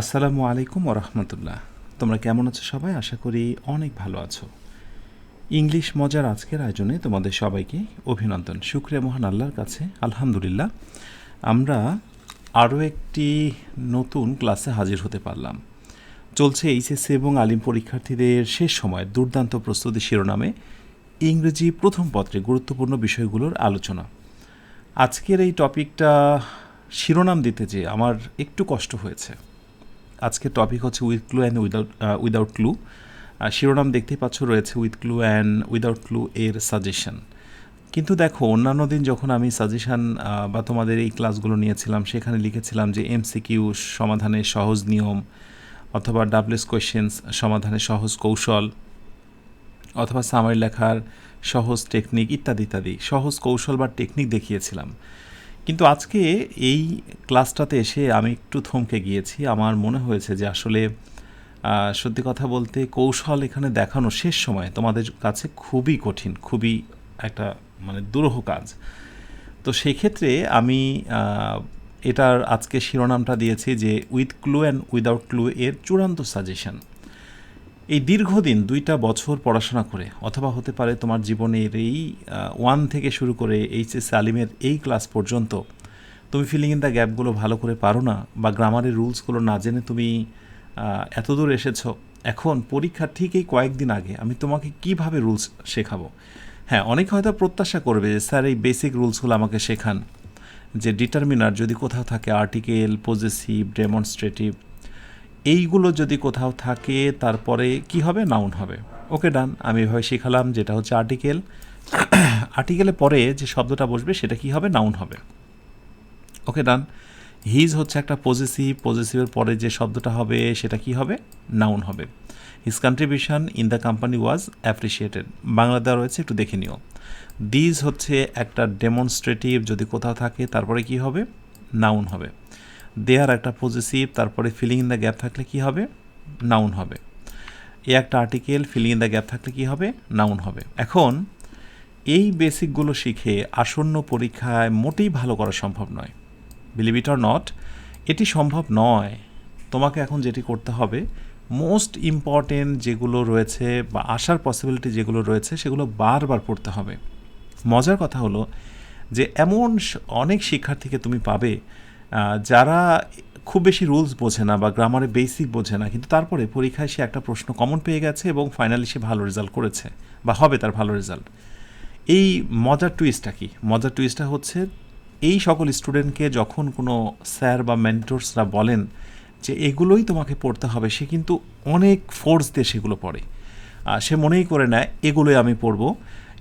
আসসালামু আলাইকুম ওরহমতুল্লাহ তোমরা কেমন আছো সবাই? আশা করি অনেক ভালো আছো। ইংলিশ মজার আজকের আয়োজনে তোমাদের সবাইকে অভিনন্দন। শুক্রিয়া মহান আল্লাহর কাছে, আলহামদুলিল্লাহ। আমরা আরও একটি নতুন ক্লাসে হাজির হতে পারলাম। চলছে এইচএসসি এবং আলিম পরীক্ষার্থীদের শেষ সময় দুর্দান্ত প্রস্তুতি শিরোনামে ইংরেজি প্রথম পত্রে গুরুত্বপূর্ণ বিষয়গুলোর আলোচনা। আজকের এই টপিকটা শিরোনাম দিতে যে আমার একটু কষ্ট হয়েছে। আজকের টপিক হচ্ছে with clue and without without clue শিরোনাম দেখতেই পাচ্ছ রয়েছে with clue and without clue এর সাজেশন কিন্তু দেখো, অন্যান্য দিন যখন আমি সাজেশান বা তোমাদের এই ক্লাসগুলো নিয়েছিলাম, সেখানে লিখেছিলাম যে এমসিকিউ সমাধানের সহজ নিয়ম, অথবা ডাবলেস কোয়েশ্চেন্স সমাধানের সহজ কৌশল, অথবা সামারি লেখার সহজ টেকনিক ইত্যাদি ইত্যাদি। সহজ কৌশল বা টেকনিক দেখিয়েছিলাম। কিন্তু আজকে এই ক্লাসটাতে এসে আমি একটু থমকে গিয়েছি। আমার মনে হয়েছে যে আসলে সত্যি কথা বলতে কৌশল এখানে দেখানো শেষ সময় তোমাদের কাছে খুবই কঠিন, খুবই একটা মানে দুরূহ কাজ। তো সেক্ষেত্রে আমি এটার আজকে শিরোনামটা দিয়েছি যে, with clue and without clue এর চূড়ান্ত সাজেশন। এই দীর্ঘদিন দুইটা বছর পড়াশোনা করে, অথবা হতে পারে তোমার জীবনের এই ওয়ান থেকে শুরু করে এইচএস আলিমের এই ক্লাস পর্যন্ত, তুমি ফিলিং ইন দ্য গ্যাপগুলো ভালো করে পারো না বা গ্রামারের রুলসগুলো না জেনে তুমি এতদূর এসেছ। এখন পরীক্ষার ঠিক এই কয়েকদিন আগে আমি তোমাকে কীভাবে রুলস শেখাবো? হ্যাঁ অনেকে হয়তো প্রত্যাশা করবে যে, স্যার, এই বেসিক রুলসগুলো আমাকে শেখান। যে ডিটারমিনার যদি কোথাও থাকে আর্টিকেল পজেসিভ ডেমনস্ট্রেটিভ এইগুলো যদি কোথাও থাকে, তারপরে কি হবে? নাউন হবে। ওকে ডান আমি এভাবে শেখালাম, যেটা হচ্ছে আর্টিকেল আর্টিকেলে পরে যে শব্দটা বসবে, সেটা কি হবে? নাউন হবে। ওকে ডান হিজ হচ্ছে একটা পজিসিভ পজিসিভের পরে যে শব্দটা হবে, সেটা কি হবে? নাউন হবে। His contribution in the company was appreciated Bangla দেওয়া রয়েছে একটু দেখে নিও। দিজ হচ্ছে একটা ডেমনস্ট্রেটিভ যদি কোথাও থাকে, তারপরে কি হবে? নাউন হবে। দেয়ার একটা পজিসিভ তারপরে ফিলিং ইন দ্য গ্যাপ থাকলে কি হবে? নাউন হবে। এ একটা article filling in the gap থাকলে কি হবে? নাউন হবে। এখন, এই বেসিকগুলো শিখে আসন্ন পরীক্ষায় মোটেই ভালো করা সম্ভব নয়। বিলিভ ইট অর নট এটি সম্ভব নয়। তোমাকে এখন যেটি করতে হবে মোস্ট ইম্পর্টেন্ট যেগুলো রয়েছে বা আসার পসিবিলিটি যেগুলো রয়েছে, সেগুলো বারবার পড়তে হবে। মজার কথা হলো যে, এমন অনেক শিক্ষার্থীকে তুমি পাবে যারা খুব বেশি রুলস বোঝে না বা গ্রামারে বেসিক বোঝে না, কিন্তু তারপরে পরীক্ষায় সে একটা প্রশ্ন কমন পেয়ে গেছে এবং ফাইনালি সে ভালো রেজাল্ট করেছে, বা হবে তার ভালো রেজাল্ট এই মজার টুইস্টটা কি? মজার টুইস্টটা হচ্ছে এই সকল স্টুডেন্টকে যখন কোনো স্যার বা মেন্টরসরা বলেন যে এগুলোই তোমাকে পড়তে হবে, সে কিন্তু অনেক ফোর্স দিয়ে সেগুলো পড়ে। সে মনেই করে নেয়, এগুলোই আমি পড়ব,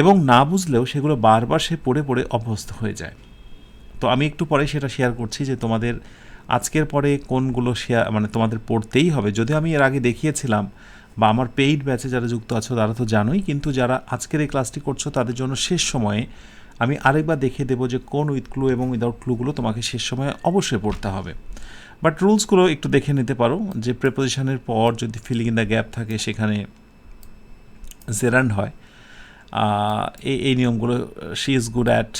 এবং না বুঝলেও সেগুলো বারবার সে পড়ে পড়ে অভ্যস্ত হয়ে যায়। তো আমি একটু পরে সেটা শেয়ার করছি যে তোমাদের আজকের পরে কোনগুলো শেয়ার মানে তোমাদের পড়তেই হবে। যদিও আমি এর আগে দেখিয়েছিলাম বা আমার পেইড ব্যাচে যারা যুক্ত আছো তারা তো জানোই, কিন্তু যারা আজকের এই ক্লাসটি করছ তাদের জন্য শেষ সময়ে আমি আরেকবার দেখিয়ে দেবো যে কোন উইথ ক্লু এবং উইদাউট ক্লুগুলো তোমাকে শেষ সময়ে অবশ্যই পড়তে হবে। বাট রুলসগুলো একটু দেখে নিতে পারো, যে প্রেপোজিশনের পর যদি ফিলিং ইন দ্য গ্যাপ থাকে সেখানে জেরান্ড হয় এই এই নিয়মগুলো শি ইজ গুড অ্যাট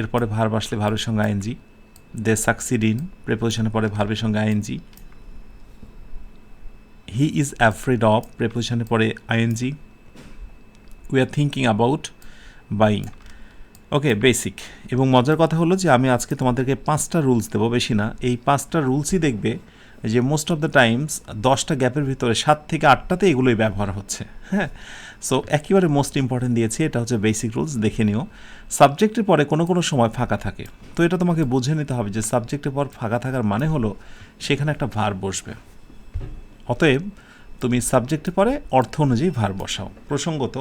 এরপরে ভার্ব আসলে ভার্বের সঙ্গে আইএনজি দে সাকসিড ইন প্রেপোজিশনের পরে ভার্বের সঙ্গে ING he is afraid of প্রেপোজিশনের পরে ING we are thinking about buying. Okay, basic. এবং মজার কথা হলো যে আমি আজকে তোমাদেরকে পাঁচটা রুলস দেবো, বেশি না। এই পাঁচটা রুলসই দেখবে যে মোস্ট অফ দ্য টাইমস দশটা গ্যাপের ভিতরে সাত থেকে আটটাতে এগুলোই ব্যবহার হচ্ছে। হ্যাঁ সো একেবারে মোস্ট ইম্পর্টেন্ট দিয়েছি, এটা হচ্ছে বেসিক রুলস দেখে নিও। সাবজেক্টের পরে কোনো কোনো সময় ফাঁকা থাকে। তো এটা তোমাকে বুঝে নিতে হবে যে সাবজেক্টের পর ফাঁকা থাকার মানে হলো সেখানে একটা ভার বসবে। অতএব তুমি সাবজেক্টে পরে অর্থ অনুযায়ী ভার বসাও। প্রসঙ্গত,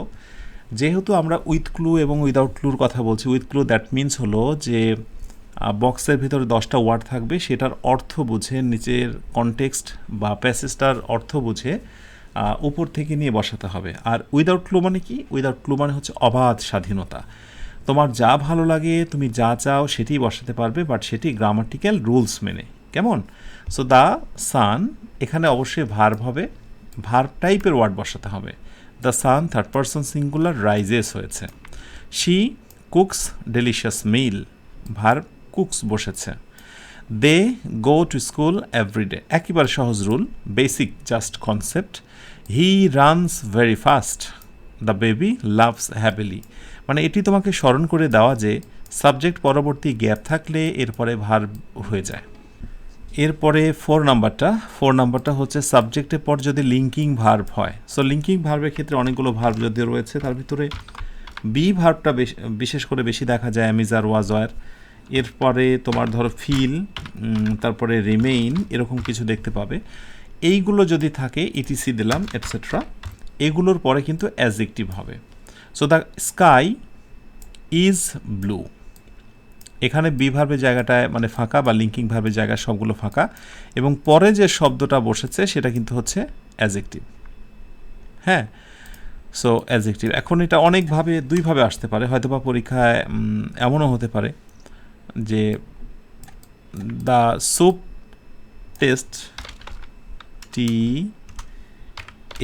যেহেতু আমরা উইথ ক্লু এবং উইদাউট ক্লুর কথা বলছি উইথ ক্লু দ্যাট মিন্স হলো যে বক্সের ভিতরে দশটা ওয়ার্ড থাকবে, সেটার অর্থ বুঝে, নিচের কনটেক্সট বা প্যাসেজটার অর্থ বুঝে উপর থেকে নিয়ে বসাতে হবে। আর উইদাউট ক্লু মানে কি? উইদাউট ক্লু মানে হচ্ছে অবাধ স্বাধীনতা। তোমার যা ভালো লাগে, তুমি যা চাও, সেটিই বসাতে পারবে বাট সেটি গ্রামাটিক্যাল রুলস মেনে। কেমন? সো দ্য সান এখানে অবশ্যই ভার্ব হবে। ভার্ব টাইপের ওয়ার্ড বসাতে হবে। The sun third person singular rises হয়েছে। She cooks delicious meal verb cooks বসেছে। They go to school everyday একেবারে সহজ rule basic just concept he runs very fast the baby loves happily মানে এটি তোমাকে স্মরণ করে দেওয়া যে সাবজেক্ট পরবর্তী গ্যাপ থাকলে এরপরে ভার হয়ে যায়। এরপরে ফোর নাম্বারটা। ফোর নাম্বারটা হচ্ছে সাবজেক্টের পর যদি লিঙ্কিং ভার্ভ হয়। সো লিঙ্কিং ভার্ভের ক্ষেত্রে অনেকগুলো ভার্ভ যদিও রয়েছে, তার ভিতরে বি ভার্বটা বিশেষ করে বেশি দেখা যায় অ্যামিজার ওয়াজয়ার এরপরে তোমার ধরো ফিল তারপরে রিমেইন, এরকম কিছু দেখতে পাবে। এইগুলো যদি থাকে ইটিসি দিলাম এটসেট্রা এগুলোর পরে কিন্তু অ্যাজেক্টিভ হবে। So the sky is blue এখানে বিভাবে জায়গাটায় মানে ফাঁকা বা লিঙ্কিং ভার্বের জায়গায় সবগুলো ফাঁকা। এবং পরে যে শব্দটা বসেছে, সেটা কিন্তু হচ্ছে অ্যাজেক্টিভ হ্যাঁ? সো অ্যাজেক্টিভ এখন এটা অনেকভাবে, দুইভাবে আসতে পারে। হয়তো বা পরীক্ষায় এমনও হতে পারে। যে the soup taste T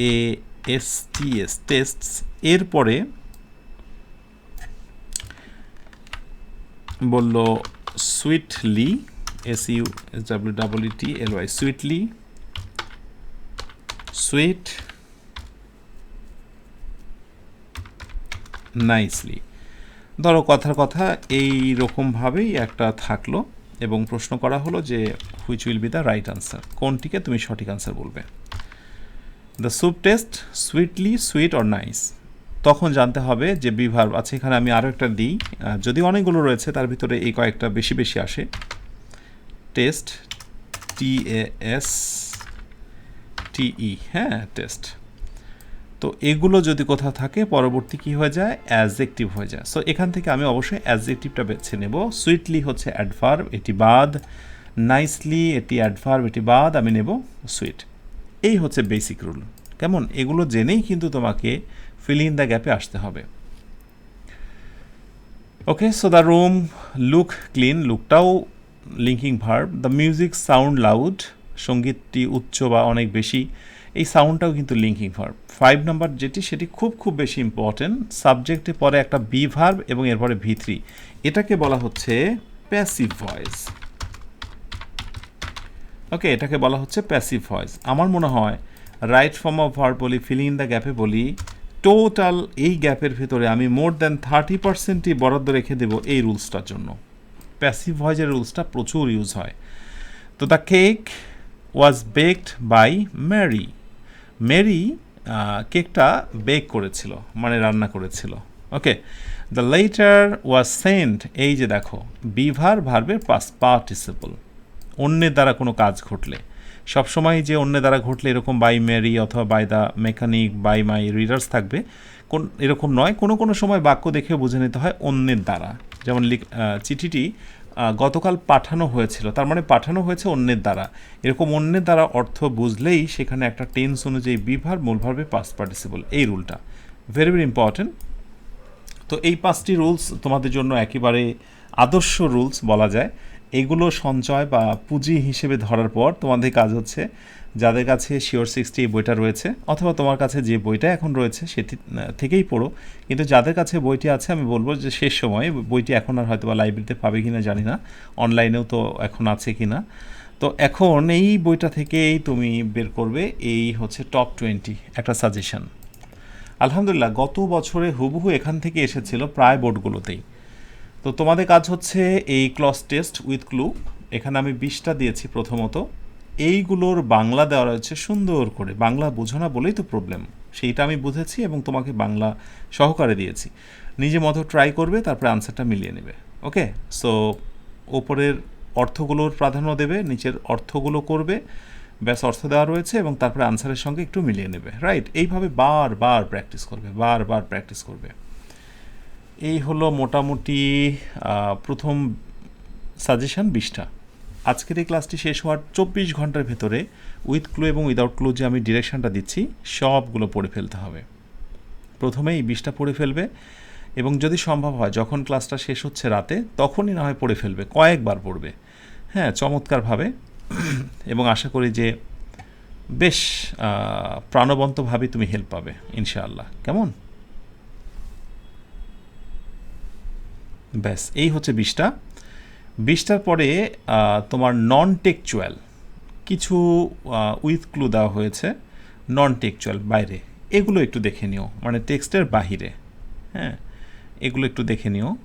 A S T S taste এরপরে বলল sweetly S U S W W T L Y sweetly sweet nicely ধরো কথার কথা এই রকমভাবেই একটা থাকল এবং প্রশ্ন করা হলো যে which will be the right answer কোনটিকে তুমি সঠিক আনসার বলবে? The soup taste sweetly sweet or nice তখন জানতে হবে যে বিভার আছে এখানে আমি আরও একটা দিই যদি অনেকগুলো রয়েছে তার ভিতরে এই কয়েকটা বেশি বেশি আসে। টেস্ট টি এ এস টিই হ্যাঁ টেস্ট তো এগুলো যদি কোথাও থাকে, পরবর্তী কি হয়ে যায়? অ্যাজেক্টিভ হয়ে যায়। সো এখান থেকে আমি অবশ্যই অ্যাজেক্টিভটা বেছে নেব। সুইটলি হচ্ছে অ্যাডভার্ব এটি বাদ নাইসলি এটি অ্যাডভার্ব এটি বাদ আমি নেব সুইট এই হচ্ছে বেসিক রুল কেমন? এগুলো জেনেই কিন্তু তোমাকে ফিল ইন দ্য গ্যাপে আসতে হবে। Okay so the room look clean লুকটাও linking verb the music sound loud সঙ্গীতটি উচ্চ বা অনেক বেশি এই সাউন্ডটাও কিন্তু লিঙ্কিং ভার্ব ফাইভ নাম্বার যেটি, সেটি খুব খুব বেশি ইম্পর্টেন্ট সাবজেক্টে পরে একটা বি ভার্ব এবং এরপরে ভি থ্রি এটাকে বলা হচ্ছে প্যাসিভ ভয়েস ওকে এটাকে বলা হচ্ছে প্যাসিভ ভয়েস আমার মনে হয় রাইট ফর্ম অফ ভার্ব বলি ফিলিং ইন দ্য গ্যাপে বলি টোটাল এই গ্যাপের ভেতরে আমি মোর দ্যান থার্টি পার্সেন্টই বরাদ্দ রেখে দেবো এই রুলসটার জন্য। প্যাসিভ ভয়েসের রুলসটা প্রচুর ইউজ হয়। তো the cake was baked by Mary Mary কেকটা বেক করেছিল মানে রান্না করেছিল। Okay? The letter was sent এই যে দেখো, বিভার ভার্বের পাস পার্টিসিপল অন্যের দ্বারা কোনো কাজ ঘটলে। সবসময় যে অন্যের দ্বারা ঘটলে, এরকম বাই মেরি অথবা by the mechanic by my readers থাকবে। কোন এরকম নয়, কোনো কোনো সময় বাক্য দেখে বুঝে নিতে হয় অন্যের দ্বারা। যেমন চিঠিটি গতকাল পাঠানো হয়েছিল। তার মানে পাঠানো হয়েছে অন্যের দ্বারা। এরকম অন্যের দ্বারা অর্থ বুঝলেই সেখানে একটা টেন্স অনুযায়ী বিভার মূলভাবে পাস পার্টিসিপল এই রুলটা ভেরি ভেরি ইম্পর্টেন্ট তো এই পাঁচটি রুলস তোমাদের জন্য একেবারে আদর্শ রুলস বলা যায়। এগুলো সঞ্চয় বা পুঁজি হিসেবে ধরার পর তোমাদের কাজ হচ্ছে যাদের কাছে শিওর সিক্সটি এই বইটা রয়েছে, অথবা তোমার কাছে যে বইটা এখন রয়েছে সেটি থেকেই পড়ো। কিন্তু যাদের কাছে বইটি আছে, আমি বলব যে শেষ সময় বইটি এখন আর হয়তো বা লাইব্রেরিতে পাবে কি না জানি না। অনলাইনেও তো এখন আছে কি না তো এখন এই বইটা থেকেই তুমি বের করবে, এই হচ্ছে টপ টোয়েন্টি একটা সাজেশন আলহামদুলিল্লাহ, গত বছরে হুবহু এখান থেকে এসেছিল প্রায় বোর্ডগুলোতেই। তো তোমাদের কাজ হচ্ছে এই ক্লস টেস্ট উইথ ক্লু এখানে আমি বিশটা দিয়েছি প্রথমত। এইগুলোর বাংলা দেওয়া রয়েছে সুন্দর করে। বাংলা বোঝো না বলেই তো প্রবলেম সেইটা আমি বুঝেছি এবং তোমাকে বাংলা সহকারে দিয়েছি। নিজে মতো ট্রাই করবে, তারপরে আনসারটা মিলিয়ে নেবে। ওকে সো ওপরের অর্থগুলোর প্রাধান্য দেবে, নিচের অর্থগুলো করবে, ব্যাস অর্থ দেওয়া রয়েছে এবং তারপরে আনসারের সঙ্গে একটু মিলিয়ে নেবে। রাইট এইভাবে বারবার প্র্যাকটিস করবে, বারবার প্র্যাকটিস করবে। এই হলো মোটামুটি প্রথম সাজেশান বিশটা। আজকের এই ক্লাসটি শেষ হওয়ার চব্বিশ ঘণ্টার ভেতরে উইথ ক্লু এবং উইদাউট ক্লু যে আমি ডিরেকশানটা দিচ্ছি, সবগুলো পড়ে ফেলতে হবে। প্রথমেই বিশটা পড়ে ফেলবে এবং যদি সম্ভব হয়, যখন ক্লাসটা শেষ হচ্ছে রাতে, তখনই না হয় পড়ে ফেলবে, কয়েকবার পড়বে। হ্যাঁ চমৎকারভাবে। এবং আশা করি যে বেশ প্রাণবন্তভাবে তুমি হেল্প পাবে, ইনশাআল্লাহ। কেমন? ব্যাস, এই হচ্ছে বিষটা বিশটার পরে তোমার নন টেকচুয়াল কিছু উইথ ক্লু দেওয়া হয়েছে নন টেকচুয়াল বাইরে। এগুলো একটু দেখে নিও মানে টেক্সটের বাহিরে। হ্যাঁ এগুলো একটু দেখে নিও।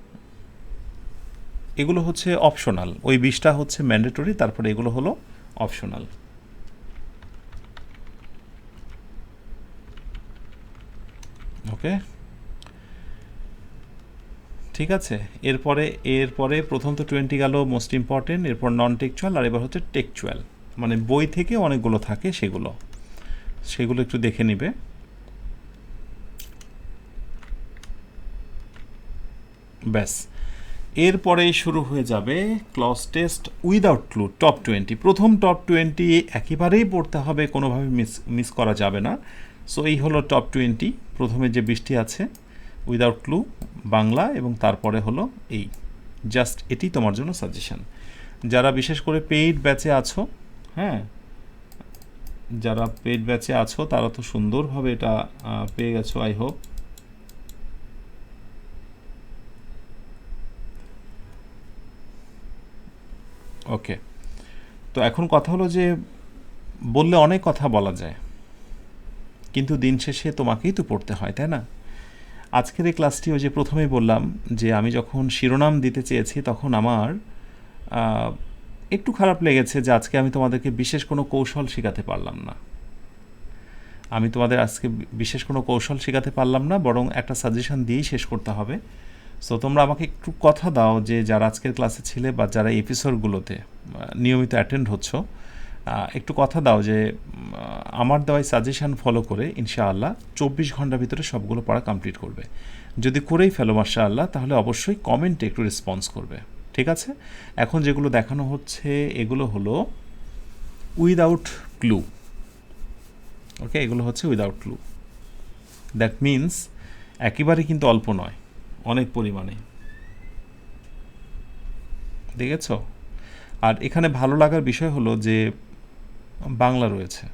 এগুলো হচ্ছে অপশনাল ওই বিশটা হচ্ছে ম্যান্ডেটরি তারপরে এগুলো হলো অপশনাল ওকে ঠিক আছে? এরপরে এরপরে প্রথম তো টোয়েন্টি গেল মোস্ট ইম্পর্টেন্ট এরপর নন টেকচুয়াল আর এবার হচ্ছে টেকচুয়াল মানে বই থেকে অনেকগুলো থাকে সেগুলো। সেগুলো একটু দেখে নিবে। ব্যাস। এরপরেই শুরু হয়ে যাবে cloze test without clue top twenty প্রথম টপ টোয়েন্টি একেবারেই পড়তে হবে, কোনোভাবে মিস মিস করা যাবে না। সো এই হলো টপ টোয়েন্টি প্রথমে যে বৃষ্টি আছে উইদাউট ক্লু বাংলা এবং তারপরে হলো এই। জাস্ট এটি তোমার জন্য সাজেশন যারা বিশেষ করে পেইড ব্যাচে আছো হ্যাঁ? যারা পেইড ব্যাচে আছো, তারা তো সুন্দরভাবে এটা পেয়ে গেছো আই হোপ ওকে তো এখন কথা হলো যে, বললে অনেক কথা বলা যায়, কিন্তু দিন শেষে তোমাকেই তো পড়তে হয়, তাই না? আজকের এই ক্লাসটি ওই যে প্রথমেই বললাম যে আমি যখন শিরোনাম দিতে চেয়েছি, তখন আমার একটু খারাপ লেগেছে যে আজকে আমি তোমাদেরকে বিশেষ কোনো কৌশল শেখাতে পারলাম না। আমি তোমাদের আজকে বিশেষ কোনো কৌশল শেখাতে পারলাম না, বরং একটা সাজেশন দিয়েই শেষ করতে হবে। সো তোমরা আমাকে একটু কথা দাও যে যারা আজকের ক্লাসে ছিলে বা যারা এপিসোডগুলোতে নিয়মিত অ্যাটেন্ড হচ্ছ একটু কথা দাও যে আমার দেওয়াই সাজেশন ফলো করে ইনশাআল্লাহ চব্বিশ ঘণ্টার ভিতরে সবগুলো পড়া কমপ্লিট করবে। যদি করেই ফেলো মার্শা আল্লাহ তাহলে অবশ্যই কমেন্টে একটু রেসপন্স করবে। ঠিক আছে? এখন যেগুলো দেখানো হচ্ছে, এগুলো হলো উইদাউট ক্লু ওকে এগুলো হচ্ছে উইদাউট ক্লু দ্যাট মিন্স একেবারে কিন্তু অল্প নয়, অনেক পরিমাণে। দেখেছ? আর এখানে ভালো লাগার বিষয় হলো যে বাংলা রয়েছে।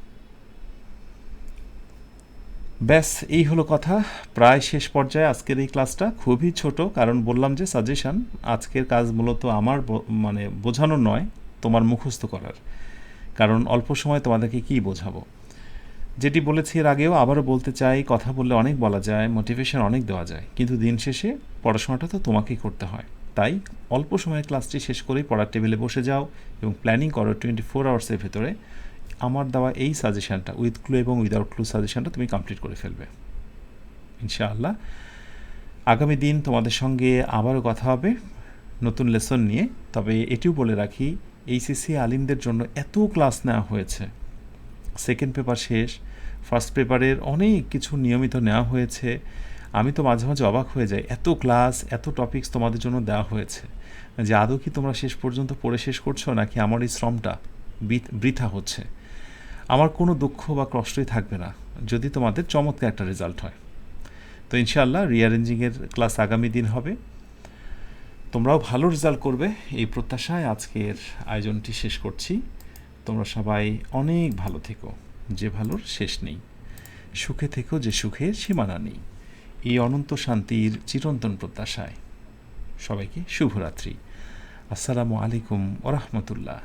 ব্যাস, এই হলো কথা। প্রায় শেষ পর্যায়ে আজকের এই ক্লাসটা। খুবই ছোট, কারণ বললাম যে সাজেশন আজকের কাজ মূলত আমার মানে বোঝানো নয়, তোমার মুখস্থ করার। কারণ অল্প সময় তোমাদেরকে কি বোঝাবো? যেটি বলেছি এর আগেও, আবারও বলতে চাই, কথা বললে অনেক বলা যায় মোটিভেশন অনেক দেওয়া যায়। কিন্তু দিন শেষে পড়াশোনাটা তো তোমাকেই করতে হয়। তাই অল্প সময়ের ক্লাসটি শেষ করেই পড়ার টেবিলে বসে যাও এবং প্ল্যানিং করো টোয়েন্টি ফোর আওয়ার্সের ভেতরে। আমার দেওয়া এই সাজেশনটা উইথ ক্লু এবং উইদাউট ক্লু সাজেশনটা তুমি কমপ্লিট করে ফেলবে। ইনশাআল্লাহ। আগামী দিন তোমাদের সঙ্গে আবারও কথা হবে নতুন লেসন নিয়ে। তবে এটিও বলে রাখি এইচএসসি আলিমদের জন্য এত ক্লাস নেওয়া হয়েছে। সেকেন্ড পেপার শেষ ফার্স্ট পেপারের অনেক কিছু নিয়মিত নেওয়া হয়েছে। আমি তো মাঝে মাঝে অবাক হয়ে যাই, এত ক্লাস এত টপিকস তোমাদের জন্য দেওয়া হয়েছে। যে আদৌ কি তোমরা শেষ পর্যন্ত পড়ে শেষ করছ, নাকি আমার এই শ্রমটা বৃথা হচ্ছে? আমার কোনো দুঃখ বা কষ্টই থাকবে না, যদি তোমাদের চমৎকার একটা রেজাল্ট হয়। তো ইনশাআল্লাহ রিঅ্যারেঞ্জিংয়ের ক্লাস আগামী দিন হবে। তোমরাও ভালো রেজাল্ট করবে। এই প্রত্যাশায় আজকের আয়োজনটি শেষ করছি। তোমরা সবাই অনেক ভালো থেকো। যে ভালোর শেষ নেই। সুখে থেকো যে সুখের সীমানা নেই। এই অনন্ত শান্তির চিরন্তন প্রত্যাশায়। সবাইকে শুভরাত্রি। আসসালামু আলাইকুম ওরহমতুল্লাহ